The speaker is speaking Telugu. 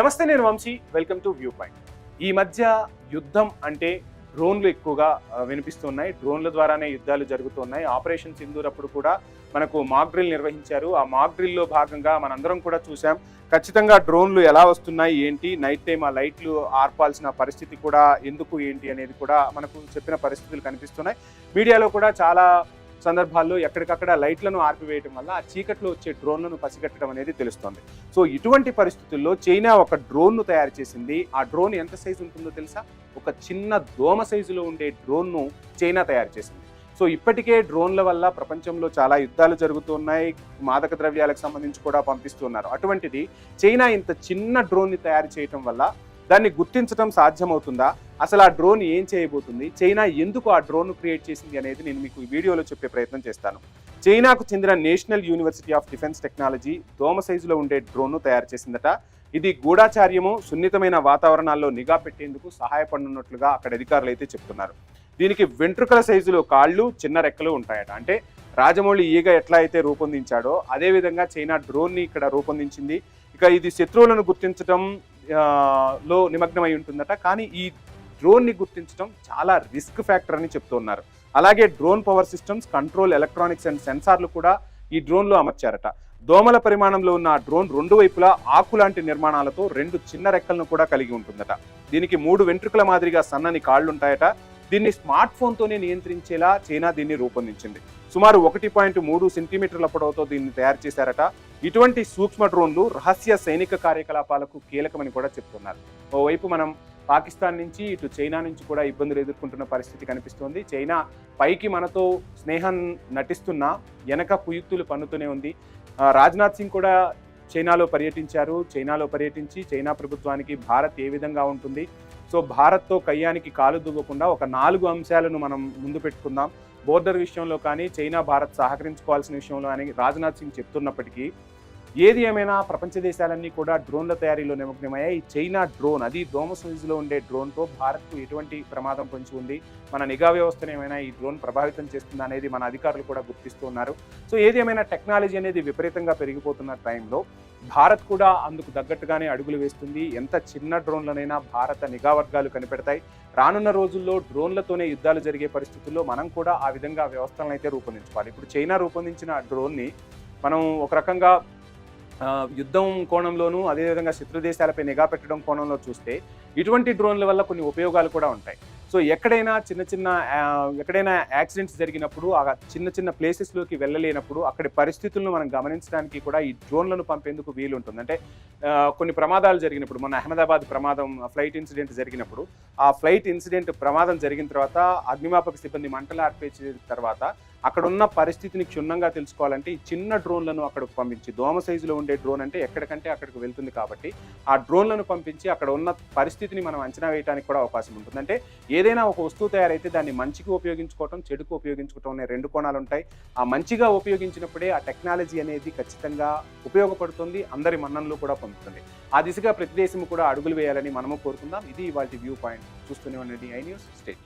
నమస్తే నేను Vamsi welcome to view point ఈ మధ్య యుద్ధం అంటే డ్రోన్లు ఎక్కువగా వినిపిస్తున్నాయి. డ్రోన్ల ద్వారానే యుద్ధాలు జరుగుతున్నాయి. ఆపరేషన్ సింధూర్ అప్పుడు కూడా మనకు మాక్ డ్రిల్ నిర్వహించారు. ఆ మాక్ డ్రిల్లో భాగంగా మనందరం కూడా చూసాం ఖచ్చితంగా డ్రోన్లు ఎలా వస్తున్నాయి ఏంటి నైట్ టైం ఆ లైట్లు ఆర్పాల్సిన పరిస్థితి కూడా ఎందుకు ఏంటి అనేది కూడా మనకు చెప్పిన పరిస్థితులు కనిపిస్తున్నాయి. మీడియాలో కూడా చాలా సందర్భాల్లో ఎక్కడికక్కడ లైట్లను ఆర్పివేయటం వల్ల ఆ చీకట్లో వచ్చే డ్రోన్లను పసిగట్టడం అనేది తెలుస్తోంది. సో ఇటువంటి పరిస్థితుల్లో చైనా ఒక డ్రోన్ను తయారు చేసింది. ఆ డ్రోన్ ఎంత సైజు ఉంటుందో తెలుసా? ఒక చిన్న దోమ సైజులో ఉండే డ్రోన్ను చైనా తయారు చేసింది. సో ఇప్పటికే డ్రోన్ల వల్ల ప్రపంచంలో చాలా యుద్ధాలు జరుగుతున్నాయి మాదక ద్రవ్యాలకు సంబంధించి కూడా పంపిస్తున్నారు అటువంటిది చైనా ఇంత చిన్న డ్రోన్ని తయారు చేయటం వల్ల దాన్ని గుర్తించడం సాధ్యమవుతుందా? అసలు ఆ డ్రోన్ ఏం చేయబోతుంది? చైనా ఎందుకు ఆ డ్రోన్ క్రియేట్ చేసింది అనేది నేను మీకు ఈ వీడియోలో చెప్పే ప్రయత్నం చేస్తాను. చైనాకు చెందిన national university of defence technology దోమ సైజులో ఉండే డ్రోన్ను తయారు చేసిందట. ఇది గూఢాచార్యము సున్నితమైన వాతావరణాల్లో నిఘా పెట్టేందుకు సహాయపడనున్నట్లుగా అక్కడ అధికారులు అయితే చెప్తున్నారు. దీనికి వెంట్రుకల సైజులో కాళ్ళు చిన్న రెక్కలు ఉంటాయట. అంటే రాజమౌళి ఈగ ఎట్లా అయితే రూపొందించాడో అదేవిధంగా చైనా డ్రోన్ని ఇక్కడ రూపొందించింది. ఇక ఇది శత్రువులను గుర్తించడం లో నిమగ్నమై ఉంటుందట. కానీ ఈ డ్రోన్ని గుర్తించడం చాలా రిస్క్ ఫ్యాక్టర్ అని చెప్తున్నారు. అలాగే drone power systems control electronics and సెన్సార్లు కూడా ఈ డ్రోన్లో అమర్చారట. దోమల పరిమాణంలో ఉన్న ఆ డ్రోన్ రెండు వైపులా ఆకు లాంటి నిర్మాణాలతో రెండు చిన్న రెక్కలను కూడా కలిగి ఉంటుందట. దీనికి మూడు వెంట్రుకల మాదిరిగా సన్నని కాళ్ళుంటాయట. దీన్ని స్మార్ట్ ఫోన్తోనే నియంత్రించేలా చైనా దీన్ని రూపొందించింది. సుమారు ఒకటి పాయింట్ మూడు సెంటీమీటర్ల పొడవుతో దీన్ని తయారు చేశారట. ఇటువంటి సూక్ష్మ డ్రోన్లు రహస్య సైనిక కార్యకలాపాలకు కీలకమని కూడా చెప్తున్నారు. ఓవైపు మనం పాకిస్తాన్ నుంచి ఇటు చైనా నుంచి కూడా ఇబ్బందులు ఎదుర్కొంటున్న పరిస్థితి కనిపిస్తోంది. చైనా పైకి మనతో స్నేహం నటిస్తున్నా వెనక కుయుక్తులు పన్నుతూనే ఉంది. రాజ్నాథ్ సింగ్ కూడా చైనాలో పర్యటించారు. చైనాలో పర్యటించి చైనా ప్రభుత్వానికి భారత్ ఏ విధంగా ఉంటుంది? సో భారత్తో కయ్యానికి కాలు దువ్వకుండా ఒక నాలుగు అంశాలను మనం ముందు పెట్టుకుందాం. బోర్డర్ విషయంలో కానీ చైనా భారత్ సహకరించుకోవాల్సిన విషయంలో అని రాజ్నాథ్ సింగ్ చెప్తున్నప్పటికీ ఏది ఏమైనా ప్రపంచ దేశాలన్నీ కూడా డ్రోన్ల తయారీలో నిమగ్నమయ్యాయి చైనా డ్రోన్ అది దోమ సైజులో ఉండే డ్రోన్తో భారత్కు ఎటువంటి ప్రమాదం పొంచి ఉంది? మన నిఘా వ్యవస్థను ఏమైనా ఈ డ్రోన్ ప్రభావితం చేస్తుందా అనేది మన అధికారులు కూడా గుర్తిస్తూ ఉన్నారు. సో ఏది ఏమైనా టెక్నాలజీ అనేది విపరీతంగా పెరిగిపోతున్న టైంలో భారత్ కూడా అందుకు తగ్గట్టుగానే అడుగులు వేస్తుంది. ఎంత చిన్న డ్రోన్లనైనా భారత నిఘా వర్గాలు కనిపెడతాయి. రానున్న రోజుల్లో డ్రోన్లతోనే యుద్ధాలు జరిగే పరిస్థితుల్లో మనం కూడా ఆ విధంగా వ్యవస్థలను అయితే రూపొందించుకోవాలి. ఇప్పుడు చైనా రూపొందించిన డ్రోన్ని మనం ఒక రకంగా యుద్ధం కోణంలోనూ అదేవిధంగా శత్రు దేశాలపై నిఘా పెట్టడం కోణంలో చూస్తే ఇటువంటి డ్రోన్ల వల్ల కొన్ని ఉపయోగాలు కూడా ఉంటాయి. సో ఎక్కడైనా చిన్న చిన్న ఎక్కడైనా యాక్సిడెంట్స్ జరిగినప్పుడు ఆ చిన్న చిన్న ప్లేసెస్లోకి వెళ్ళలేనప్పుడు అక్కడి పరిస్థితులను మనం గమనించడానికి కూడా ఈ డ్రోన్లను పంపేందుకు వీలు ఉంటుంది అంటే కొన్ని ప్రమాదాలు జరిగినప్పుడు మన అహ్మదాబాద్ ప్రమాదం ఫ్లైట్ ఇన్సిడెంట్ జరిగినప్పుడు ఆ ఫ్లైట్ ఇన్సిడెంట్ ప్రమాదం జరిగిన తర్వాత అగ్నిమాపక సిబ్బంది మంటలు ఆర్పేసిన తర్వాత అక్కడ ఉన్న పరిస్థితిని క్షుణ్ణంగా తెలుసుకోవాలంటే ఈ చిన్న డ్రోన్లను అక్కడికి పంపించి దోమ సైజులో ఉండే డ్రోన్ అంటే ఎక్కడికంటే అక్కడికి వెళ్తుంది కాబట్టి ఆ డ్రోన్లను పంపించి అక్కడ ఉన్న పరిస్థితిని మనం అంచనా వేయడానికి కూడా అవకాశం ఉంటుంది. అంటే ఏదైనా ఒక వస్తువు తయారైతే దాన్ని మంచికి ఉపయోగించుకోవటం చెడుకు ఉపయోగించుకోవటం అనే రెండు కోణాలు ఉంటాయి. ఆ మంచిగా ఉపయోగించినప్పుడే ఆ టెక్నాలజీ అనేది ఖచ్చితంగా ఉపయోగపడుతుంది అందరి మన్ననలు కూడా పొందుతుంది. ఆ దిశగా ప్రతి దేశం కూడా అడుగులు వేయాలని మనము కోరుకుందాం. ఇది వాటి వ్యూ పాయింట్. చూస్తూనే ఉండండి ఐ న్యూస్ స్టేట్